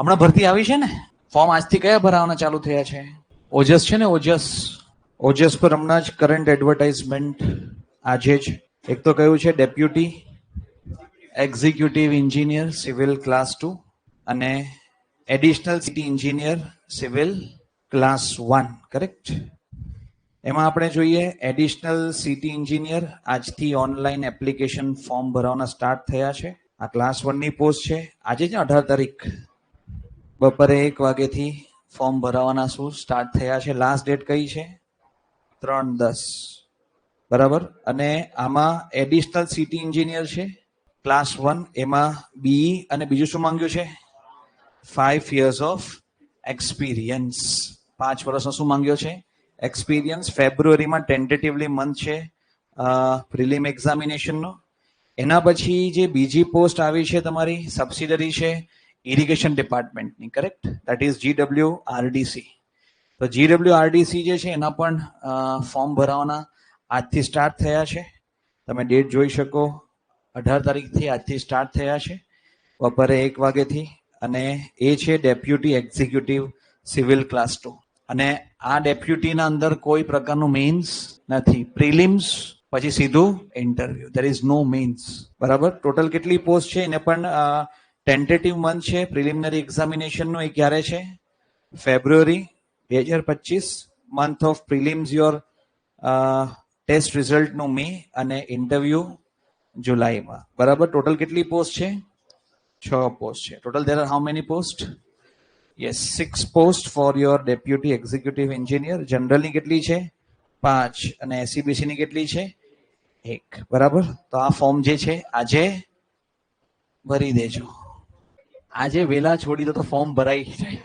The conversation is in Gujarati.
હમણાં ભરતી આવી છે ને? ફોર્મ આજથી કયા ભરાવાના ચાલુ થયા છે? ઓજસ છે ને, ઓજસ? ઓજસ પર હમણાં જ કરંટ એડવર્ટાઇઝમેન્ટ આજે જ. એક તો કયું છે deputy executive engineer civil class two અને additional city engineer civil class one correct એમાં આપણે જોઈએ એડિશનલ સિટી ઇન્જિનિયર આજથી ઓનલાઈન એપ્લિકેશન ફોર્મ ભરવાના સ્ટાર્ટ થયા છે. આ ક્લાસ વનની પોસ્ટ છે. આજે જ અઢાર તારીખ બપોરે એક વાગ્યાથી ફોર્મ ભરાવાના શું? સ્ટાર્ટ થયા છે. લાસ્ટ ડેટ કઈ છે? ત્રણ દસ. બરાબર? અને આમાં એડિશનલ સિટી એન્જિનિયર છે. ક્લાસ વન એમાં બીઈ અને બીજું શું માંગ્યું છે? ફાઈવ યર્સ ઓફ એક્સપિરિયન્સ પાંચ વર્ષનો શું માંગ્યો છે? એક્સપિરિયન્સ ફેબ્રુઆરીમાં ટેન્ટેટિવલી મંથ છે પ્રિલિમ એક્ઝામિનેશનનો એના પછી જે બીજી પોસ્ટ આવી છે તમારી સબસિડરી છે irrigation ડિપાર્ટમેન્ટની correct that is GW RDC તો જીડબલ્યુ આરડીસી જે છે, એના પણ ફોર્મ ભરાવાના આજથી સ્ટાર્ટ થયા છે. તમે ડેટ જોઈ શકો. અઢાર તારીખથી આજથી સ્ટાર્ટ થયા છે. બપોરે એક વાગ્યાથી. અને એ છે deputy executive civil class two અને આ ડેપ્યુટીના અંદર કોઈ પ્રકારનું મેન્સ નથી. પ્રિલિમ્સ પછી સીધું interview there is no means બરાબર? ટોટલ કેટલી પોસ્ટ છે, એને પણ ટેન્ટેટિવ મંથ છે પ્રિલિમિનરી એક્ઝામિનેશનનો એ ક્યારે છે? ફેબ્રુઆરી બે હજાર પચીસ month of prelims your test રિઝલ્ટનું May અને ઇન્ટરવ્યુ જુલાઈમાં. બરાબર? ટોટલ કેટલી પોસ્ટ છે? છ પોસ્ટ છે. Total there are how many post yes six post for your deputy executive engineer જનરલની કેટલી છે? પાંચ. અને એસીબીસીની કેટલી છે? એક. બરાબર? તો આ ફોર્મ જે છે, આજે ભરી દેજો. આજે વેલા છોડી દો તો ફોર્મ ભરાઈ જાય.